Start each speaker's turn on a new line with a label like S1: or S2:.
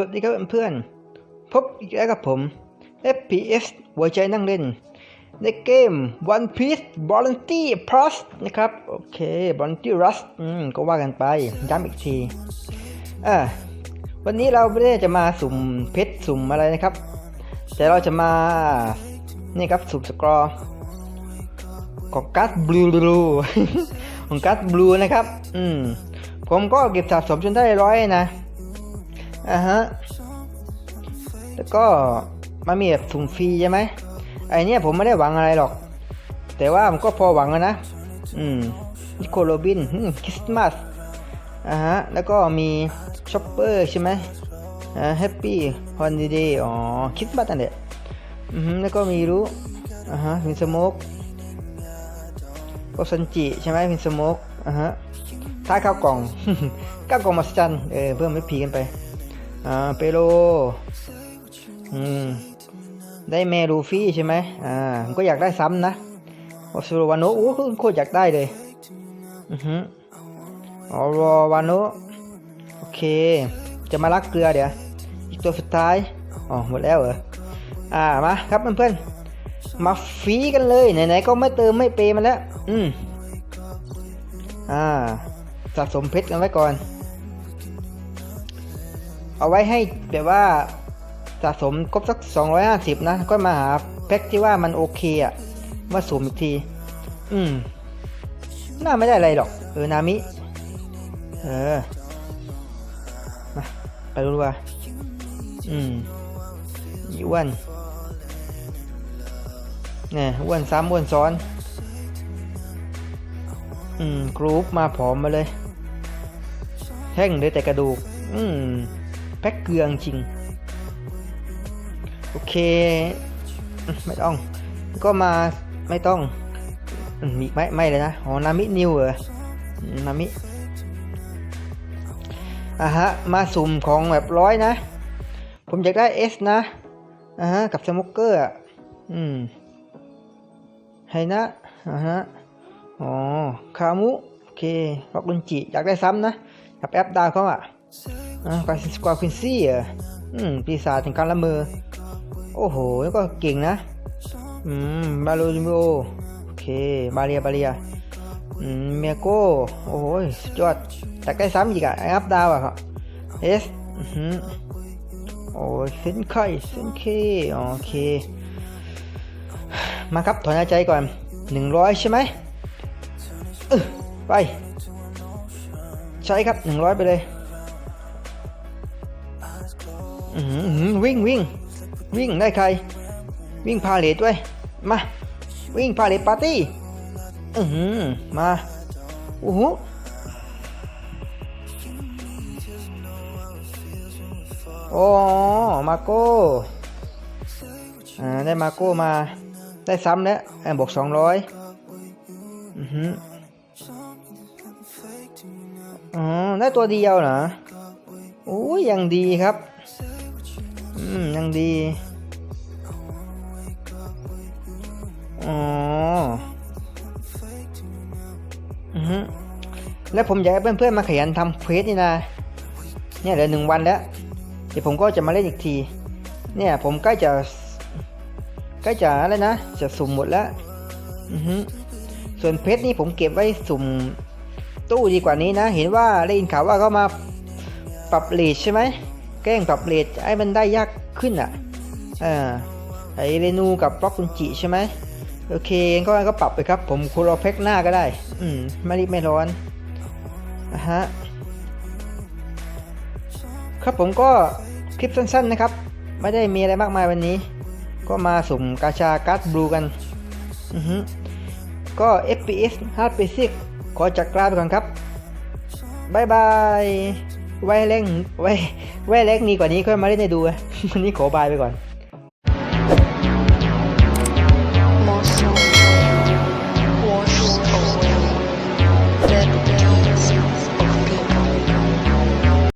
S1: วัสดีครับเพื่อนๆพบอีกแล้วกับผม FPS หัวใจนั่งเล่น ในเกม One Piece Bounty Plus นะครับ โอเค Bounty Rush อืมก็ว่ากันไป ย้ำอีกที อ่า วันนี้เราไม่ได้จะมาสุ่มเพชรสุ่มอะไรนะครับ แต่เราจะมา นี่ครับสุ่มสกร์ของการ์ดบลูบลูของการ์ดบลูนะครับ อืม ผมก็เก็บสะสมจนได้ร้อยนะ อ่าฮะ แล้วก็มามีแบบสุ่มฟรีใช่ไหมไอเนี้ยผมไม่ได้หวังอะไรหรอก แต่ว่ามันก็พอหวังนะ อืมนิโคลโรบินคริสต์มาสอ่าฮะ แล้วก็มีช็อปเปอร์ใช่ไหมอ่าแฮปปี้ฮอนดีเดย์อ๋อคริสต์มาสนั่นแหละอือฮึแล้วก็มีรู้อ่าฮะมีสโมกก็ซันจิใช่ไหมมีสโมกอ่าฮะท้ายข้าวกล่องข้าวกล่องมาสจันเออเพิ่มไม่พีกันไป อ่าเปโลอืมได้เมรูฟี่ใช่ไหมอ่าก็อยากได้ซ้ำนะโอซูรวานุโอ้โคตรอยากได้เลยอือฮึออรอวานุโอเค จะมาลักเกลือเดี๋ยวอีกตัวสุดท้ายอ๋อหมดแล้วเหรออ่ามาครับเพื่อนๆมาฟีกันเลยไหนๆก็ไม่เติมไม่เปย์มันแล้ว อืมอ่าสะสมเพชรกันไว้ก่อน เอาไว้ให้แบบว่าสะสมครบสัก 250 นะ ก็มาหาแพ็คที่ว่ามันโอเคอะมาสุ่มอีกที อืม น่าไม่ได้อะไรหรอก เออ นามิ เออ มาไปดูว่า อืมอีอ้วนเนี่ยอ้วนซ้ำอ้วนซ้อน อืม กรุ๊ปมาผอมมาเลย แห้งเลยแต่กระดูก อืม แพ็คเกลืองจริง โอเค ไม่ต้อง ก็มาไม่ต้องมีไม่ไม่เลยนะอ๋อนามินิวเหรอนามิอะฮะ มาสุ่มของแบบร้อยนะ ผมอยากได้ S นะอะฮะ กับสโมกเกอร์อะอืมไฮนะอะฮะอ๋อคามุ โอเคร็อกลุนจิอยากได้ซ้ำนะกับแอปดาวเขาอะ อ่ากาซิสกวาควินซี่อะอืม ปีศาจถึงการละเมอ โอ้โหแล้วก็เก่งนะ อืม บาโลจิโมโอเค บาเรีย บาเรีย อืม เมียโก้ โอ้โหสุดยอดแต่ใกล้ซ้ำอีกอะไออัพดาวอะครับเอสอือหือโอ้ยเซนไข่เซนเคโอเค มาครับ ถอนใจก่อนหนึ่งร้อยใช่ไหมไป ใช้ครับหนึ่งร้อยไปเลย วิ่งวิ่งวิ่งได้ใคร วิ่งพาเลทด้วยมา วิ่งพาเลทปาร์ตี้อือหือมาโอ้โหโอ้มาโก้อ่าได้มาโก้มาได้ซ้ำแล้วแอมบอกสองร้อยอือหืออ๋อได้ตัวเดียวเหรอโอ้ยยังดีครับ อืม ยังดี อ๋ออือฮึแล้วผมอยากให้เพื่อนๆมาขยันทำเควสนี่นะ เนี่ยเหลือหนึ่งวันแล้ว เดี๋ยวผมก็จะมาเล่นอีกที เนี่ยผมใกล้จะใกล้จะอะไรนะ จะสุ่มหมดแล้ว อือฮึส่วนเพชรนี่ผมเก็บไว้สุ่มตู้ดีกว่านี้นะ เห็นว่าได้ยินข่าวว่าเขามาปรับเลทใช่ไหม แกล้งปรับเลทไอ้มันได้ยากขึ้นอะอ่าไอเรนูกับบล็อกคุนจิใช่ไหมโอเคก็ก็ปรับไปครับ ผมคูรอแพ็กหน้าก็ได้ อืมไม่รีบไม่ร้อนอะฮะครับผมก็คลิปสั้นๆนะครับ ไม่ได้มีอะไรมากมายวันนี้ ก็มาสุ่มกาชาการ์ดบลูกันอือฮึก็ FPS 5 p 6ขอจักลาไปก่อนครับบายบาย ไว้เล่งไว้ไว้เล็กนี้กว่านี้ค่อยมาเล่นให้ดูวันนี้ขอบายไปก่อน